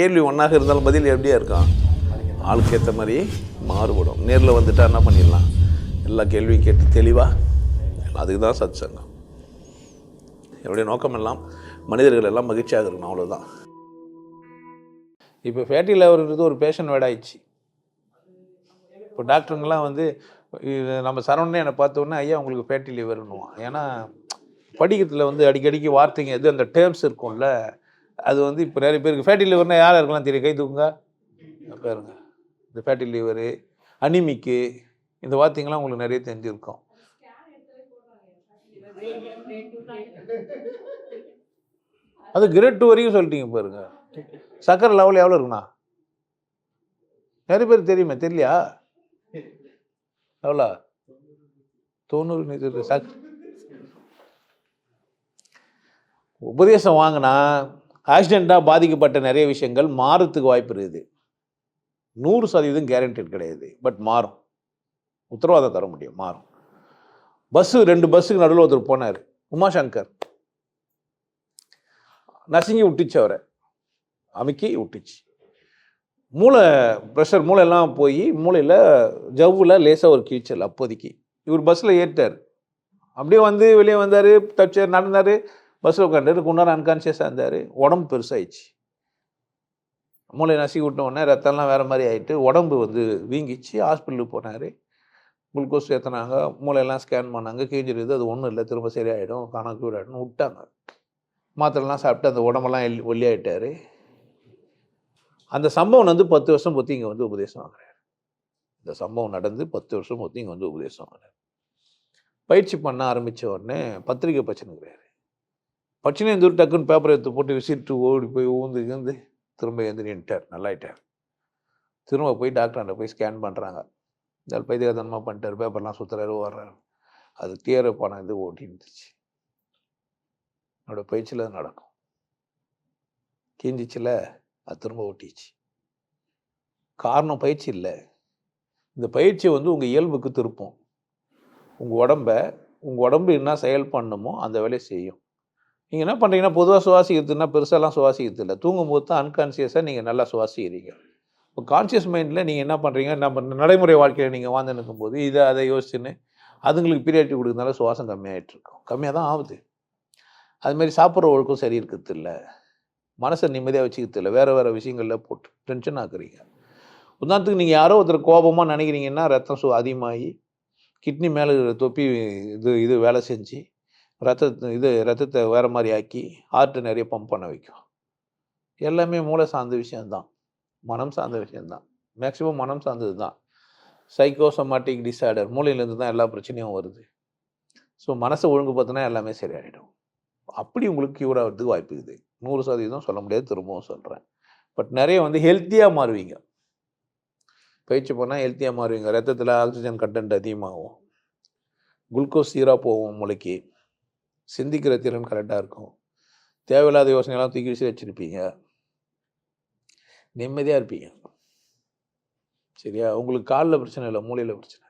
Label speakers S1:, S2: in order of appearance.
S1: கேள்வி ஒன்றாக இருந்தாலும் பதில் எப்படியா இருக்கும்? ஆளுக்கு ஏற்ற மாதிரி மாறுபடும். நேரில் வந்துட்டால் என்ன பண்ணிடலாம்? எல்லா கேள்வியும் கேட்டு தெளிவாக அதுக்கு தான் சத் சங்கம் என்னுடைய நோக்கம் எல்லாம் மனிதர்கள் எல்லாம் மகிழ்ச்சியாக இருக்கணும் அவ்வளோதான் இப்போ ஃபேட்டி லிவர்ன்றது ஒரு பேஷன் வேர்டாயிடுச்சு இப்போ டாக்டருங்கெல்லாம் வந்து இது நம்ம சரவணனே என்னை பார்த்தோன்னே ஐயா உங்களுக்கு ஃபேட்டி லிவர்னுவான் ஏன்னா படிக்கிறதுல வந்து அடிக்கடிக்கு வார்த்தைங்க எது அந்த டேர்ம்ஸ் இருக்கும்ல அது வந்து இப்போ நிறைய பேருக்கு ஃபேட்டி லிவர்னா யார் இருக்கலாம் தெரியும்? கை தூக்குங்க. பாருங்க. இந்த ஃபேட்டி லிவரு அனிமிக்கு இந்த வார்த்தைங்கெல்லாம் உங்களுக்கு நிறைய தெரிஞ்சிருக்கும். அது கிரேட் டூ வரைக்கும் சொல்லிட்டீங்க பாருங்க. சக்கரை லெவல் எவ்வளோ இருக்குண்ணா? நிறைய பேர் தெரியுமே தெரியலையா? எவ்வளோ தொண்ணூறு சக் உபதேசம் வாங்கினா ஆக்சிடெண்ட்டாக பாதிக்கப்பட்ட நிறைய விஷயங்கள் மாறத்துக்கு வாய்ப்பு இருக்குது. நூறு சதவீதம் கேரண்டட் கிடையாது பட் மாறும். உத்தரவாதம் தர முடியும் மாறும். பஸ்ஸு ரெண்டு பஸ்ஸுக்கு நடுவில் ஒருத்தர் போனார் உமாசங்கர். நசுங்கி விட்டுச்சு அவரை. அமுக்கி விட்டுச்சு. மூளை ப்ரெஷர் மூளையெல்லாம் போய் மூளையில் ஜவ்வில் லேசாக ஒரு கீழ்ச்சல் அப்போதைக்கு. இவர் பஸ்ஸில் ஏறிட்டார். அப்படியே வந்து வெளியே வந்தார் தச்சார் நடந்தார். பஸ்ஸில் உட்காந்துட்டு கொண்டாரு அன்கான்ஷியஸாக இருந்தார். உடம்பு பெருசாகிடுச்சு மூளை நசி விட்ட உடனே ரத்தம்லாம் வேறு மாதிரி ஆகிட்டு உடம்பு வந்து வீங்கிச்சு. ஹாஸ்பிட்டலுக்கு போனார். குளுக்கோஸ் ஏற்றினாங்க மூளையெல்லாம் ஸ்கேன் பண்ணாங்க. கீஞ்சிருது அது ஒன்றும் இல்லை. திரும்ப சரியாயிடும். காணா க்யூர் ஆகிடும் விட்டாங்க. மாத்திரைலாம் சாப்பிட்டு அந்த உடம்பெல்லாம் எல் ஒல்லியாயிட்டார். அந்த சம்பவம் வந்து பத்து வருஷம் பொத்தி இங்கே வந்து உபதேசம் வாங்குறாரு. இந்த சம்பவம் நடந்து பத்து வருஷம் பொத்தி இங்கே வந்து உபதேசம் வாங்குறாரு. பயிற்சி பண்ண ஆரம்பித்த உடனே பத்திரிக்கை பச்சனுங்கிறாரு பச்சனை இந்த டக்குன்னு பேப்பரை எடுத்து போட்டு விசிட்டு ஓடி போய் ஊந்து இருந்து திரும்ப எழுந்து நின்ட்டார் நல்லாயிட்டார். திரும்ப போய் டாக்டர்கிட்ட போய் ஸ்கேன் பண்ணுறாங்க இந்த பைத்தியகாரத்தனமாக பண்ணிட்டார். பேப்பர்லாம் சுற்றுறாரு ஓடுறாரு. அது கிளியர் பணம் இது ஓட்டி இருந்துச்சு. என்னோடய பயிற்சியில் அது நடக்கும். கீஞ்சிச்சில் அது திரும்ப ஓட்டிச்சு காரணம் பயிற்சி இல்லை. இந்த பயிற்சி வந்து உங்கள் இயல்புக்கு திருப்பும். உங்கள் உடம்ப உங்கள் உடம்பு என்ன செயல் பண்ணணுமோ அந்த வேலையை செய்யும். நீங்கள் என்ன பண்ணுறீங்கன்னா பொதுவாக சுவாசிக்கிறதுனா பெருசாலாம் சுவாசிக்கிறது இல்லை தூங்கும்போது தான் அன்கான்சியஸாக நீங்கள் நல்லா சுவாசிக்கிறீங்க. இப்போ கான்சியஸ் மைண்டில் நீங்கள் என்ன பண்ணுறீங்க நம்ம நடைமுறை வாழ்க்கையில் நீங்கள் வாழ்ந்து நிற்கும்போது இதை அதை யோசிச்சுன்னு அதுங்களுக்கு பீரியாரிட்டி கொடுக்கறதுனால சுவாசம் கம்மியாயிட்டு இருக்கும். கம்மியாக தான் ஆகுது. அதுமாரி சாப்பிட்ற ஒழுக்கம் சரி இருக்கிறது இல்லை மனசை நிம்மதியாக வச்சுக்கிறது இல்லை வேறு வேறு விஷயங்களில் போட்டு டென்ஷன் ஆக்குறீங்க. உதாரணத்துக்கு நீங்கள் யாரோ ஒருத்தர் கோபமாக நினைக்கிறீங்கன்னா ரத்தம் சு அதிகமாகி கிட்னி மேலே தொப்பி இது இது வேலை செஞ்சு ரத்த இது ரத்தத்தை வேறு மாதிரி ஆக்கி ஹார்ட்டை நிறைய பம்ப் பண்ண வைக்கும். எல்லாமே மூளை சார்ந்த விஷயந்தான் மனம் சார்ந்த விஷயம்தான். மேக்ஸிமம் மனம் சார்ந்தது தான் சைக்கோசோமாட்டிக் டிஸார்டர் மூளையிலேருந்து தான் எல்லா பிரச்சனையும் வருது. ஸோ மனசை ஒழுங்கு பார்த்தோன்னா எல்லாமே சரியாயிடும். அப்படி உங்களுக்கு க்யூர் ஆகிறதுக்கு வாய்ப்பு இருக்குது. நூறு சதவீதம் சொல்ல முடியாது திரும்பவும் சொல்கிறேன் பட் நிறைய வந்து ஹெல்த்தியாக மாறுவீங்க. பயிற்சி போனால் ஹெல்த்தியாக மாறுவீங்க. ரத்தத்தில் ஆக்சிஜன் கண்டென்ட் அதிகமாகும். குளுக்கோஸ் சீராக போகும் மூளைக்கு. சிந்திக்கிற திறன் கரெக்டாக இருக்கும். தேவையில்லாத யோசனையெல்லாம் தூக்கி வீசி வச்சுருப்பீங்க. நிம்மதியாக இருப்பீங்க. சரியா? உங்களுக்கு காலில் பிரச்சனை இல்லை மூளையில் பிரச்சனை.